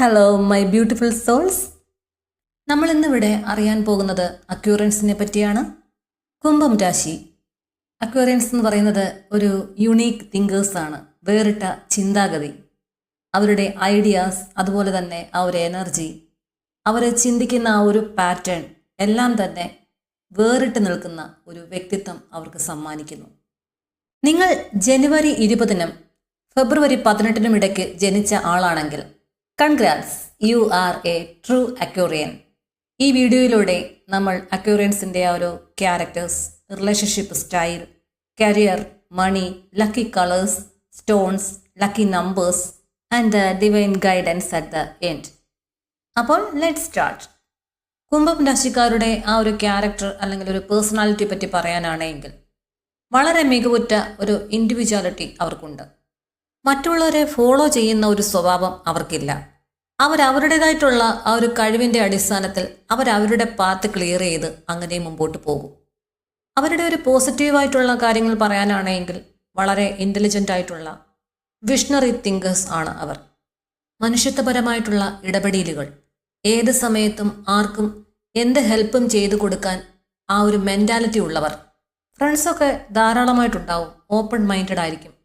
Hello my beautiful souls നമ്മൾ ഇന്നിവിടെ അറിയാൻ പോകുന്നത് അക്യൂറൻസിനെ പറ്റിയാണ്. കുംഭം രാശി. അക്യൂറൻസ് എന്ന് പറയുന്നത് ഒരു യുണീക്ക് തിങ്കേഴ്സ് ആണ്. വേറിട്ട ചിന്താഗതി. അവരുടെ ഐഡിയാസ് അതുപോലെ തന്നെ ആ ഒരു എനർജി അവർ ചിന്തിക്കുന്ന ആ ഒരു പാറ്റേൺ എല്ലാം തന്നെ വേറിട്ട് നിൽക്കുന്ന ഒരു വ്യക്തിത്വം അവർക്ക് സമ്മാനിക്കുന്നു. നിങ്ങൾ ജനുവരി ഇരുപതിനും ഫെബ്രുവരി പതിനെട്ടിനും ഇടയ്ക്ക് ജനിച്ച ആളാണെങ്കിൽ congrats you are a true Aquarian ഈ വീഡിയോയിലൂടെ നമ്മൾ അക്യൂറിയൻസിന്റെ ആ ഒരു characters relationship style career money lucky colours stones lucky numbers and divine guidance at the end അപ്പോൾ ലെറ്റ് സ്റ്റാർട്ട് കുംഭം രാശിക്കാരുടെ ആ ഒരു ക്യാരക്ടർ അല്ലെങ്കിൽ ഒരു പേഴ്സണാലിറ്റി പറ്റി പറയാനാണെങ്കിൽ വളരെ മികവുറ്റ ഒരു ഇൻഡിവിജ്വാലിറ്റി അവർക്കുണ്ട്. മറ്റുള്ളവരെ ഫോളോ ചെയ്യുന്ന ഒരു സ്വഭാവം അവർക്കില്ല. അവരവരുടേതായിട്ടുള്ള ആ ഒരു കഴിവിന്റെ അടിസ്ഥാനത്തിൽ അവരവരുടെ പാത്ത് ക്ലിയർ ചെയ്ത് അങ്ങനെ മുമ്പോട്ട് പോകും. അവരുടെ ഒരു പോസിറ്റീവായിട്ടുള്ള കാര്യങ്ങൾ പറയാനാണെങ്കിൽ വളരെ ഇന്റലിജന്റ് ആയിട്ടുള്ള വിഷണറി തിങ്കേഴ്സ് ആണ് അവർ. മനുഷ്യത്വപരമായിട്ടുള്ള ഇടപെടലുകൾ ഏത് സമയത്തും ആർക്കും എന്ത് ഹെൽപ്പും ചെയ്തു കൊടുക്കാൻ ആ ഒരു മെന്റാലിറ്റി ഉള്ളവർ ഫ്രണ്ട്സൊക്കെ ധാരാളമായിട്ടുണ്ടാവും ഓപ്പൺ മൈൻഡഡ് ആയിരിക്കും.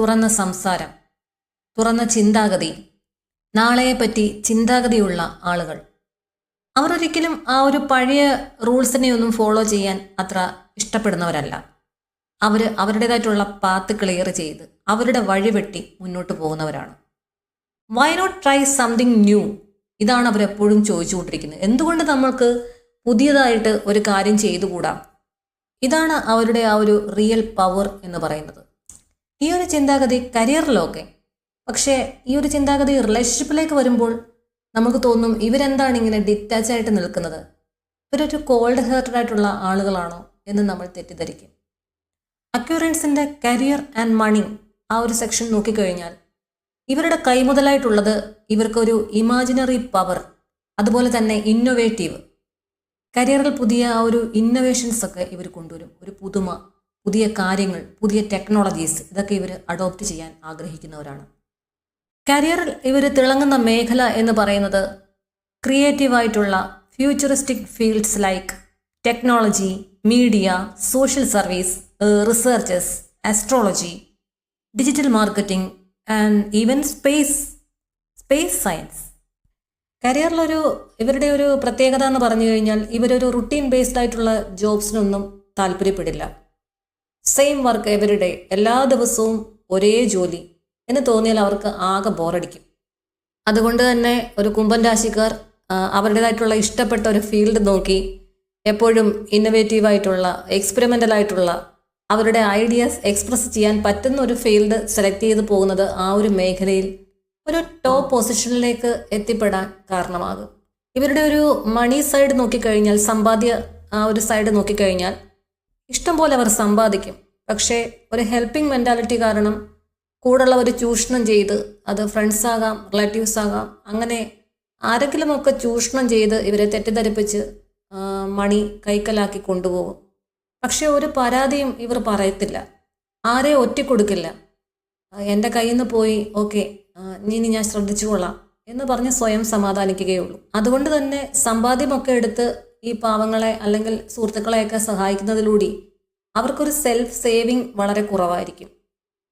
തുറന്ന സംസാരം തുറന്ന ചിന്താഗതി നാളെയെപ്പറ്റി ചിന്താഗതിയുള്ള ആളുകൾ. അവർ ഒരിക്കലും ആ ഒരു പഴയ റൂൾസിനെ ഒന്നും ഫോളോ ചെയ്യാൻ അത്ര ഇഷ്ടപ്പെടുന്നവരല്ല. അവർ അവരുടേതായിട്ടുള്ള പാത്ത് ക്ലിയർ ചെയ്ത് അവരുടെ വഴി വെട്ടി മുന്നോട്ട് പോകുന്നവരാണ്. Why not try something new ഇതാണ് അവരെപ്പോഴും ചോദിച്ചുകൊണ്ടിരിക്കുന്നത്. എന്തുകൊണ്ട് നമ്മൾക്ക് പുതിയതായിട്ട് ഒരു കാര്യം ചെയ്തുകൂടാ? ഇതാണ് അവരുടെ ആ ഒരു റിയൽ പവർ എന്ന് പറയുന്നത്. ഈ ഒരു ചിന്താഗതി കരിയറിലൊക്കെ. പക്ഷേ ഈ ഒരു ചിന്താഗതി റിലേഷൻഷിപ്പിലേക്ക് വരുമ്പോൾ നമുക്ക് തോന്നും ഇവരെന്താണ് ഇങ്ങനെ ഡിറ്റാച്ച് ആയിട്ട് നിൽക്കുന്നത്? ഇവരൊരു കോൾഡ് ഹേർട്ടഡ് ആയിട്ടുള്ള ആളുകളാണോ എന്ന് നമ്മൾ തെറ്റിദ്ധരിക്കും. അക്യൂറൻസിന്റെ കരിയർ ആൻഡ് മണി ആ ഒരു സെക്ഷൻ നോക്കിക്കഴിഞ്ഞാൽ ഇവരുടെ കൈമുതലായിട്ടുള്ളത് ഇവർക്കൊരു ഇമാജിനറി പവർ അതുപോലെ തന്നെ ഇന്നൊവേറ്റീവ് കരിയറിൽ പുതിയ ആ ഒരു ഇന്നൊവേഷൻസ് ഒക്കെ ഇവർ കൊണ്ടുവരും. ഒരു പുതുമ പുതിയ കാര്യങ്ങൾ പുതിയ ടെക്നോളജീസ് ഇതൊക്കെ ഇവർ അഡോപ്റ്റ് ചെയ്യാൻ ആഗ്രഹിക്കുന്നവരാണ്. കരിയറിൽ ഇവർ തിളങ്ങുന്ന മേഖല എന്ന് പറയുന്നത് ക്രിയേറ്റീവായിട്ടുള്ള futuristic fields like technology media social service researches astrology digital marketing and even space space science കരിയറിലൊരു ഇവരുടെ ഒരു പ്രത്യേകത എന്ന് പറഞ്ഞു കഴിഞ്ഞാൽ ഇവരൊരു റുട്ടീൻ ബേസ്ഡ് ആയിട്ടുള്ള ജോബ്സിനൊന്നും താല്പര്യപ്പെടില്ല. സെയിം വർക്ക് എവരിഡേ എല്ലാ ദിവസവും ഒരേ ജോലി എന്ന് തോന്നിയാൽ അവർക്ക് ആകെ ബോറടിക്കും. അതുകൊണ്ട് തന്നെ ഒരു കുംഭൻ രാശിക്കാർ അവരുടേതായിട്ടുള്ള ഇഷ്ടപ്പെട്ട ഒരു ഫീൽഡ് നോക്കി എപ്പോഴും ഇന്നൊവേറ്റീവായിട്ടുള്ള എക്സ്പെരിമെന്റൽ ആയിട്ടുള്ള അവരുടെ ഐഡിയാസ് എക്സ്പ്രസ് ചെയ്യാൻ പറ്റുന്ന ഒരു ഫീൽഡ് സെലക്ട് ചെയ്ത് പോകുന്നത് ആ ഒരു മേഖലയിൽ ഒരു ടോപ്പ് പൊസിഷനിലേക്ക് എത്തിപ്പെടാൻ കാരണമാകും. ഇവരുടെ ഒരു മണി സൈഡ് നോക്കിക്കഴിഞ്ഞാൽ സമ്പാദ്യ ആ ഒരു സൈഡ് നോക്കിക്കഴിഞ്ഞാൽ ഇഷ്ടം പോലെ അവർ സമ്പാദിക്കും. പക്ഷേ ഒരു ഹെൽപ്പിംഗ് മെന്റാലിറ്റി കാരണം കൂടുള്ളവർ ചൂഷണം ചെയ്ത് അത് ഫ്രണ്ട്സ് ആകാം റിലേറ്റീവ്സ് ആകാം അങ്ങനെ ആരെങ്കിലുമൊക്കെ ചൂഷണം ചെയ്ത് ഇവരെ തെറ്റിദ്ധരിപ്പിച്ച് മണി കൈക്കലാക്കി കൊണ്ടുപോകും. പക്ഷേ ഒരു പരാതിയും ഇവർ പറയത്തില്ല. ആരെ ഒറ്റിക്കൊടുക്കില്ല. കൊടുക്കില്ല എന്റെ കയ്യിൽ നിന്ന് പോയി ഓക്കെ ഇനി ഞാൻ ശ്രദ്ധിച്ചുകൊള്ളാം എന്ന് പറഞ്ഞ് സ്വയം സമാധാനിക്കുകയുള്ളൂ. അതുകൊണ്ട് തന്നെ സമ്പാദ്യമൊക്കെ എടുത്ത് ഈ പാവങ്ങളെ അല്ലെങ്കിൽ സുഹൃത്തുക്കളെയൊക്കെ സഹായിക്കുന്നതിലൂടെ അവർക്കൊരു സെൽഫ് സേവിങ് വളരെ കുറവായിരിക്കും.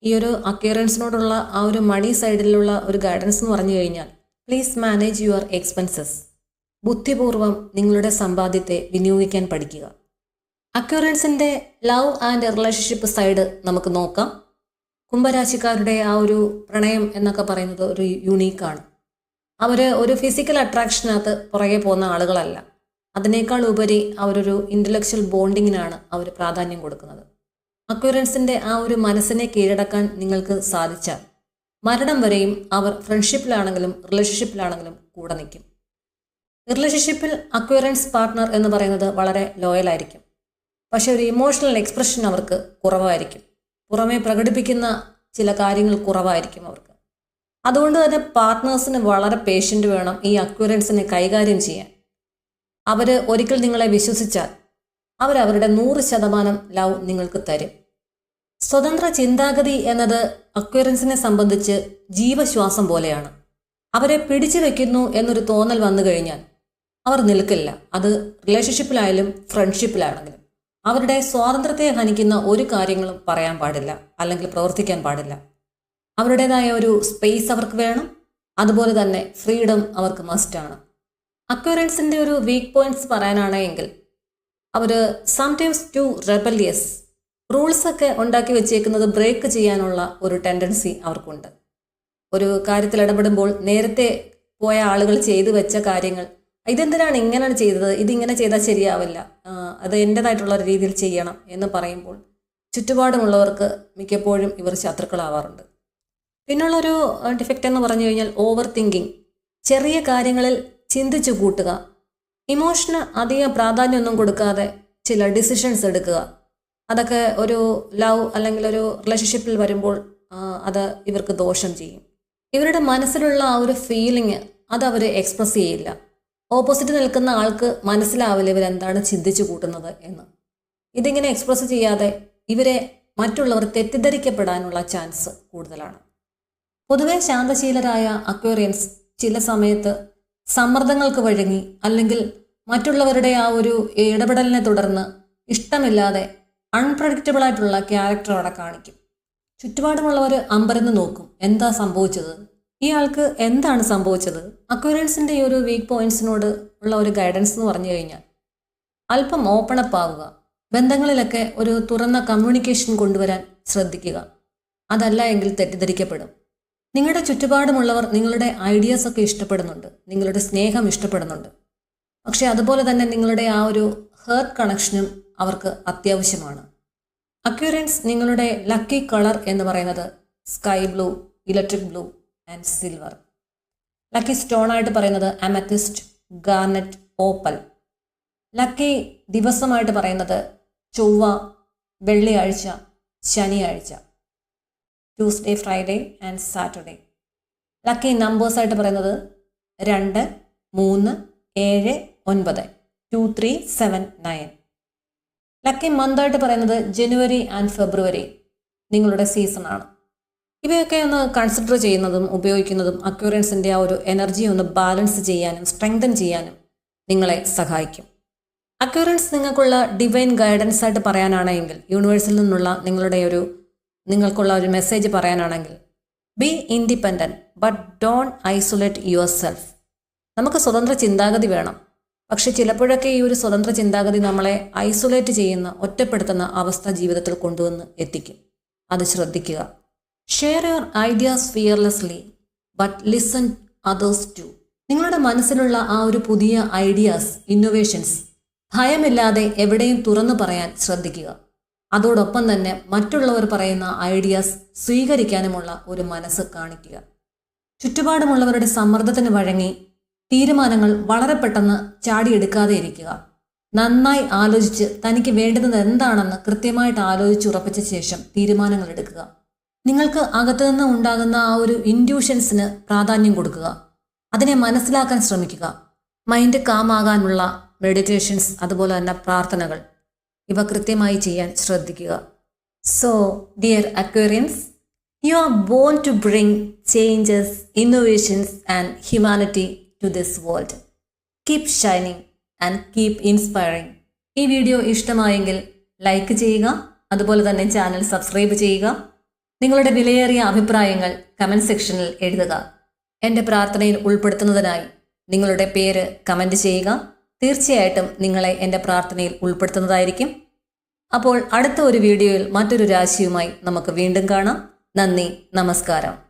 ഈ ഒരു അക്യൂറൻസിനോടുള്ള ആ ഒരു മണി സൈഡിലുള്ള ഒരു ഗൈഡൻസ് എന്ന് പറഞ്ഞു കഴിഞ്ഞാൽ പ്ലീസ് മാനേജ് യുവർ എക്സ്പെൻസസ് ബുദ്ധിപൂർവം നിങ്ങളുടെ സമ്പാദ്യത്തെ വിനിയോഗിക്കാൻ പഠിക്കുക. അക്യൂറൻസിന്റെ ലവ് ആൻഡ് റിലേഷൻഷിപ്പ് സൈഡ് നമുക്ക് നോക്കാം. കുംഭരാശിക്കാരുടെ ആ ഒരു പ്രണയം എന്നൊക്കെ പറയുന്നത് ഒരു യുണീക്കാണ് അവർ ഒരു ഫിസിക്കൽ അട്രാക്ഷനകത്ത് പുറകെ പോകുന്ന ആളുകളല്ല. അതിനേക്കാൾ ഉപരി അവരൊരു ഇന്റലക്ച്വൽ ബോണ്ടിങ്ങിനാണ് അവർ പ്രാധാന്യം കൊടുക്കുന്നത്. അക്വറൻസിന്റെ ആ ഒരു മനസ്സിനെ കീഴടക്കാൻ നിങ്ങൾക്ക് സാധിച്ചാൽ മരണം വരെയും അവർ ഫ്രണ്ട്ഷിപ്പിലാണെങ്കിലും റിലേഷൻഷിപ്പിലാണെങ്കിലും കൂടെ നിൽക്കും. റിലേഷൻഷിപ്പിൽ അക്വറൻസ് പാർട്ട്ണർ എന്ന് പറയുന്നത് വളരെ ലോയലായിരിക്കും പക്ഷെ ഒരു ഇമോഷണൽ എക്സ്പ്രഷൻ അവർക്ക് കുറവായിരിക്കും. പുറമെ പ്രകടിപ്പിക്കുന്ന ചില കാര്യങ്ങൾ കുറവായിരിക്കും അവർക്ക്. അതുകൊണ്ട് തന്നെ പാർട്ട്നേഴ്സിന് വളരെ പേഷ്യന്റ് വേണം ഈ അക്വറൻസിനെ കൈകാര്യം ചെയ്യാൻ. അവർ ഒരിക്കൽ നിങ്ങളെ വിശ്വസിച്ചാൽ അവരവരുടെ നൂറ് ശതമാനം ലവ് നിങ്ങൾക്ക് തരും. സ്വതന്ത്ര ചിന്താഗതി എന്നത് അക്വറൻസിനെ സംബന്ധിച്ച് ജീവശ്വാസം പോലെയാണ്. അവരെ പിടിച്ചു വെക്കുന്നു എന്നൊരു തോന്നൽ വന്നു കഴിഞ്ഞാൽ അവർ നിൽക്കില്ല. അത് റിലേഷൻഷിപ്പിലായാലും ഫ്രണ്ട്ഷിപ്പിലാണെങ്കിലും അവരുടെ സ്വാതന്ത്ര്യത്തെ ഹനിക്കുന്ന ഒരു കാര്യങ്ങളും പറയാൻ പാടില്ല അല്ലെങ്കിൽ പ്രവർത്തിക്കാൻ പാടില്ല. അവരുടേതായ ഒരു സ്പേസ് അവർക്ക് വേണം. അതുപോലെ തന്നെ ഫ്രീഡം അവർക്ക് മസ്റ്റാണ് അക്വറൻസിന്റെ ഒരു വീക്ക് പോയിന്റ്സ് പറയാനാണെങ്കിൽ അവർ സംടൈംസ് ടു റെബല്യസ് റൂൾസൊക്കെ ഉണ്ടാക്കി വെച്ചേക്കുന്നത് ബ്രേക്ക് ചെയ്യാനുള്ള ഒരു ടെൻഡൻസി അവർക്കുണ്ട്. ഒരു കാര്യത്തിൽ ഇടപെടുമ്പോൾ നേരത്തെ പോയ ആളുകൾ ചെയ്തു വെച്ച കാര്യങ്ങൾ ഇതെന്തിനാണ് ഇങ്ങനെയാണ് ചെയ്തത്? ഇതിങ്ങനെ ചെയ്താൽ ശരിയാവില്ല. അത് എന്റെതായിട്ടുള്ള രീതിയിൽ ചെയ്യണം എന്ന് പറയുമ്പോൾ ചുറ്റുപാടുമുള്ളവർക്ക് മിക്കപ്പോഴും ഇവർ ശത്രുക്കളാവാറുണ്ട്. പിന്നുള്ളൊരു ഡിഫക്റ്റ് എന്ന് പറഞ്ഞു കഴിഞ്ഞാൽ ഓവർ തിങ്കിങ് ചെറിയ കാര്യങ്ങളിൽ ചിന്തിച്ചു കൂട്ടുക. ഇമോഷന് അധിക പ്രാധാന്യമൊന്നും കൊടുക്കാതെ ചില ഡിസിഷൻസ് എടുക്കുക. അതൊക്കെ ഒരു ലവ് അല്ലെങ്കിൽ ഒരു റിലേഷൻഷിപ്പിൽ വരുമ്പോൾ അത് ഇവർക്ക് ദോഷം ചെയ്യും. ഇവരുടെ മനസ്സിലുള്ള ആ ഒരു ഫീലിംഗ് അത് അവർ എക്സ്പ്രസ് ചെയ്യില്ല. ഓപ്പോസിറ്റ് നിൽക്കുന്ന ആൾക്ക് മനസ്സിലാവില്ല ഇവരെന്താണ് ചിന്തിച്ചു കൂട്ടുന്നത് എന്ന്. ഇതിങ്ങനെ എക്സ്പ്രസ് ചെയ്യാതെ ഇവരെ മറ്റുള്ളവർ തെറ്റിദ്ധരിക്കപ്പെടാനുള്ള ചാൻസ് കൂടുതലാണ്. പൊതുവെ ശാന്തശീലരായ അക്വേറിയൻസ് ചില സമയത്ത് സമ്മർദ്ദങ്ങൾക്ക് വഴങ്ങി അല്ലെങ്കിൽ മറ്റുള്ളവരുടെ ആ ഒരു ഇടപെടലിനെ തുടർന്ന് ഇഷ്ടമില്ലാതെ അൺപ്രഡിക്റ്റബിൾ ആയിട്ടുള്ള ക്യാരക്ടർ അവിടെ കാണിക്കും. ചുറ്റുപാടുമുള്ളവർ അമ്പരന്ന് നോക്കും എന്താ സംഭവിച്ചത്? ഇയാൾക്ക് എന്താണ് സംഭവിച്ചത്? അക്വരൻസിന്റെ ഈ ഒരു വീക്ക് പോയിന്റ്സിനോട് ഉള്ള ഒരു ഗൈഡൻസ് എന്ന് പറഞ്ഞു കഴിഞ്ഞാൽ അല്പം ഓപ്പൺ അപ്പ് ആവുക ബന്ധങ്ങളിലൊക്കെ ഒരു തുറന്ന കമ്മ്യൂണിക്കേഷൻ കൊണ്ടുവരാൻ ശ്രദ്ധിക്കുക. അതല്ല എങ്കിൽ തെറ്റിദ്ധരിക്കപ്പെടും. നിങ്ങളുടെ ചുറ്റുപാടുമുള്ളവർ നിങ്ങളുടെ ഐഡിയാസ് ഒക്കെ ഇഷ്ടപ്പെടുന്നുണ്ട്. നിങ്ങളുടെ സ്നേഹം ഇഷ്ടപ്പെടുന്നുണ്ട്. പക്ഷെ അതുപോലെ തന്നെ നിങ്ങളുടെ ആ ഒരു ഹേർട്ട് കണക്ഷനും അവർക്ക് അത്യാവശ്യമാണ്. അക്യൂറൻസ് നിങ്ങളുടെ ലക്കി കളർ എന്ന് പറയുന്നത് sky blue electric blue and silver lucky stone ആയിട്ട് പറയുന്നത് അമത്തിസ്റ്റ് ഗാർനറ്റ് ഓപ്പൽ ലക്കി ദിവസമായിട്ട് പറയുന്നത് ചൊവ്വ വെള്ളിയാഴ്ച ശനിയാഴ്ച. Tuesday Friday and Saturday lucky നമ്പേഴ്സായിട്ട് പറയുന്നത് രണ്ട് മൂന്ന് ഏഴ് ഒൻപത്. Two three seven nine lucky മന്തായിട്ട് പറയുന്നത് ജനുവരി ആൻഡ് ഫെബ്രുവരി നിങ്ങളുടെ സീസണാണ് ഇവയൊക്കെ ഒന്ന് കൺസിഡർ ചെയ്യുന്നതും ഉപയോഗിക്കുന്നതും അക്യൂറൻസിന്റെ ആ ഒരു എനർജി ഒന്ന് ബാലൻസ് ചെയ്യാനും സ്ട്രെങ്തൻ ചെയ്യാനും നിങ്ങളെ സഹായിക്കും. അക്യൂറൻസ് നിങ്ങൾക്കുള്ള ഡിവൈൻ ഗൈഡൻസ് ആയിട്ട് പറയാനാണെങ്കിൽ യൂണിവേഴ്സിൽ നിന്നുള്ള നിങ്ങളുടെ ഒരു നിങ്ങൾക്കുള്ള ഒരു മെസ്സേജ് പറയാനാണെങ്കിൽ be independent but don't isolate yourself നമുക്ക് സ്വതന്ത്ര ചിന്താഗതി വേണം. പക്ഷെ ചിലപ്പോഴൊക്കെ ഈ ഒരു സ്വതന്ത്ര ചിന്താഗതി നമ്മളെ ഐസൊലേറ്റ് ചെയ്യുന്ന ഒറ്റപ്പെടുത്തുന്ന അവസ്ഥ ജീവിതത്തിൽ കൊണ്ടുവന്ന് എത്തിക്കും. അത് ശ്രദ്ധിക്കുക. Share your ideas fearlessly but listen others too നിങ്ങളുടെ മനസ്സിലുള്ള ആ ഒരു പുതിയ ഐഡിയാസ് ഇന്നൊവേഷൻസ് ഭയമില്ലാതെ എവിടെയും തുറന്നു പറയാൻ ശ്രദ്ധിക്കുക. അതോടൊപ്പം തന്നെ മറ്റുള്ളവർ പറയുന്ന ഐഡിയാസ് സ്വീകരിക്കാനുമുള്ള ഒരു മനസ്സ് കാണിക്കുക. ചുറ്റുപാടുമുള്ളവരുടെ സമ്മർദ്ദത്തിന് വഴങ്ങി തീരുമാനങ്ങൾ വളരെ പെട്ടെന്ന് ചാടിയെടുക്കാതെ ഇരിക്കുക. നന്നായി ആലോചിച്ച് തനിക്ക് വേണ്ടുന്നത് എന്താണെന്ന് കൃത്യമായിട്ട് ആലോചിച്ച് ഉറപ്പിച്ച ശേഷം തീരുമാനങ്ങൾ എടുക്കുക. നിങ്ങൾക്ക് അകത്തുനിന്ന് ഉണ്ടാകുന്ന ആ ഒരു ഇൻഡ്യൂഷൻസിന് പ്രാധാന്യം കൊടുക്കുക. അതിനെ മനസ്സിലാക്കാൻ ശ്രമിക്കുക. മൈൻഡ് കാമാകാനുള്ള മെഡിറ്റേഷൻസ് അതുപോലെ തന്നെ പ്രാർത്ഥനകൾ. ഇവ കൃത്യമായി ചെയ്യാൻ ശ്രദ്ധിക്കുക. So dear Aquarians you are born to bring changes innovations and humanity to this world keep shining and keep inspiring ഈ വീഡിയോ ഇഷ്ടമായെങ്കിൽ ലൈക്ക് ചെയ്യുക അതുപോലെ തന്നെ ചാനൽ സബ്സ്ക്രൈബ് ചെയ്യുക. നിങ്ങളുടെ വിലയേറിയ അഭിപ്രായങ്ങൾ കമന്റ് സെക്ഷനിൽ എഴുതുക. എന്റെ പ്രാർത്ഥനയിൽ ഉൾപ്പെടുത്തുന്നതിനായി നിങ്ങളുടെ പേര് കമന്റ് ചെയ്യുക. തീർച്ചയായിട്ടും നിങ്ങളെ എന്റെ പ്രാർത്ഥനയിൽ ഉൾപ്പെടുത്തുന്നതായിരിക്കും. അപ്പോൾ അടുത്ത ഒരു വീഡിയോയിൽ മറ്റൊരു രാശിയുമായി നമുക്ക് വീണ്ടും കാണാം. നന്ദി നമസ്കാരം.